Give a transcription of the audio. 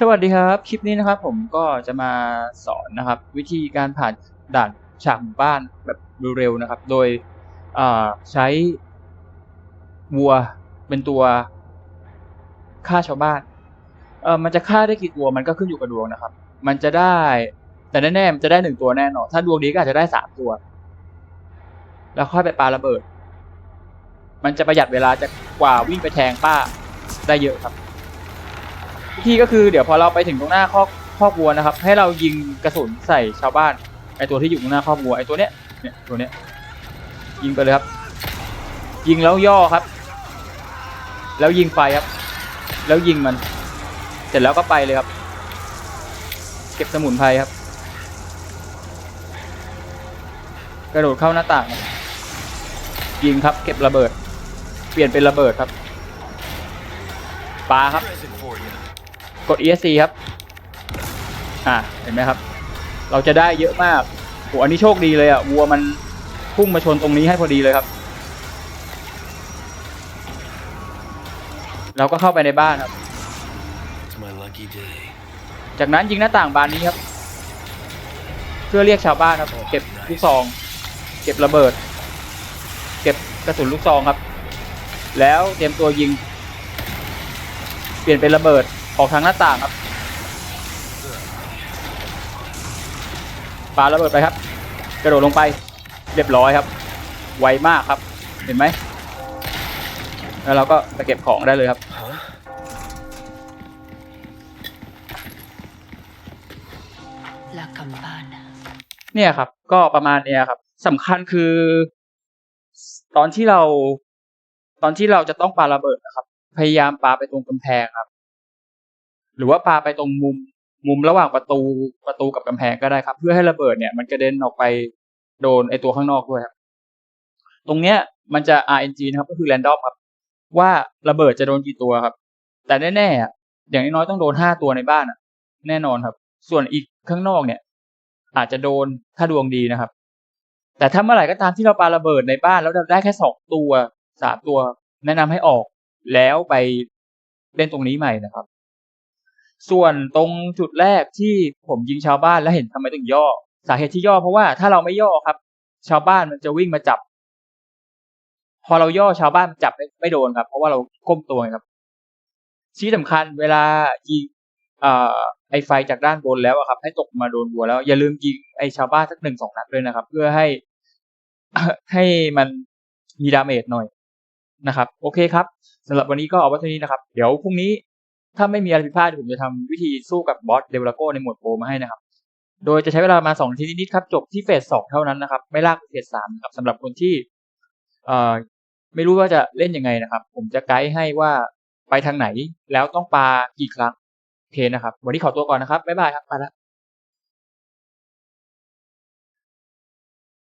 สวัสดีครับ คลิปนี้นะครับผมก็จะมาสอนนะครับ วิธีการผ่านด่านฉากหมู่บ้านแบบเร็วๆนะครับ โดยใช้วัวเป็นตัวฆ่าชาวบ้านเออมันจะฆ่าได้กี่ตัวมันก็ขึ้นอยู่กับดวงนะครับ มันจะได้แต่แน่ๆมันจะได้หนึ่งตัวแน่นอนถ้าดวงดีก็อาจจะได้สามตัว แล้วค่อยไปปาระเบิด มันจะประหยัดเวลาจะกว่าวิ่งไปแทงป้าได้เยอะครับ วิธีก็คือเดี๋ยวพอเราไปถึงตรงหน้าคอกคอกวัวนะครับ ให้เรายิงกระสุนใส่ชาวบ้านไอตัวที่อยู่ตรงหน้าคอกวัวไอตัวเนี้ยเนี่ยตัวเนี้ยยิงไปเลยครับ ยิงแล้วย่อครับ แล้วยิงไฟครับ แล้วยิงมัน เสร็จแล้วก็ไปเลยครับ เก็บสมุนไพรครับ กระโดดเข้าหน้าต่าง ยิงครับ เก็บระเบิด เปลี่ยนเป็นระเบิดครับปลาครับ ด ESC ครับ อ่าเห็นไหมครับ เราจะได้เยอะมากโหอันนี้โชคดีเลยอะวัวมันพุ่งมาชนตรงนี้ให้พอดีเลยครับ เราก็เข้าไปในบ้านครับ It's my lucky day. จากนั้นยิงหน้าต่างบานนี้ครับ เพื่อเรียกชาวบ้านครับ เก็บลูกซอง เก็บระเบิด เก็บกระสุนลูกซองครับ แล้วเตรียมตัวยิง เปลี่ยนเป็นระเบิด ออกทางหน้าต่างครับปาระเบิดไปครับ กระโดดลงไป เรียบร้อยครับ ไวมากครับ เห็นไหม แล้วเราก็ไปเก็บของได้เลยครับ Huh? La campana. เนี่ยครับ ก็ประมาณเนี้ยครับสำคัญคือ ตอนที่เรา ตอนที่เราจะต้องปาระเบิดนะครับ พยายามปาไปตรงกำแพงครับห รือว่าปาไปตรงมุมมุมระหว่างประตูประตูกับกำแพงก็ได้ครับ เพื่อให้ระเบิดเนี่ยมันกระเด็นออกไปโดนไอตัวข้างนอกด้วยครับ ตรงเนี้ยมันจะ RNG นะครับ ก็คือ random ครับ ว่าระเบิดจะโดนกี่ตัวครับ แต่แน่ๆอย่างน้อยๆต้องโดนห้าตัวในบ้านอะแน่นอนครับ ส่วนอีกข้างนอกเนี่ย อาจจะโดนถ้าดวงดีนะครับ แต่ถ้าเมื่อไหร่ก็ตามที่เราปาระเบิดในบ้านแล้วเราได้แค่สองตัวสามตัว แนะนำให้ออกแล้วไปเล่นตรงนี้ใหม่นะครับ ส่วนตรงจุดแรกที่ผมยิงชาวบ้านแล้วเห็นทำไมถึงย่อ สาเหตุที่ย่อเพราะว่าถ้าเราไม่ย่อครับ ชาวบ้านมันจะวิ่งมาจับ พอเราย่อชาวบ้านมันจับไม่ไมโดนครับ เพราะว่าเราก้มตัวครับชี้สำคัญเวลายิงเอ่อไอไฟจากด้านบนแล้วครับ ให้ตกมาโดนวัวแล้ว อย่าลืมยิงไอชาวบ้านสักหนึ่งสองนัดด้วยนะครับ เพื่อให้ให้มันมีดาเมจหน่อยนะครับ โอเคครับสำหรับวันนี้ก็เอาไว้เท่านี้นะครับ เดี๋ยวพรุ่งนี้ ถ้าไม่มีอะไรผิดพลาดเดี๋ยวผมจะทำวิธีสู้กับบอสเดวลาโกในโหมดโปรมาให้นะครับ โดยจะใช้เวลาประมาณสองนาทีนิดๆครับ จบที่เฟสสองเท่านั้นนะครับ ไม่ลากไปเฟสสามครับสำหรับคนที่เอ่อไม่รู้ว่าจะเล่นยังไงนะครับ ผมจะไกด์ให้ว่าไปทางไหนแล้วต้องปากี่ครั้งโอเคนะครับ วันนี้ขอตัวก่อนนะครับบ๊ายบายครับไปละ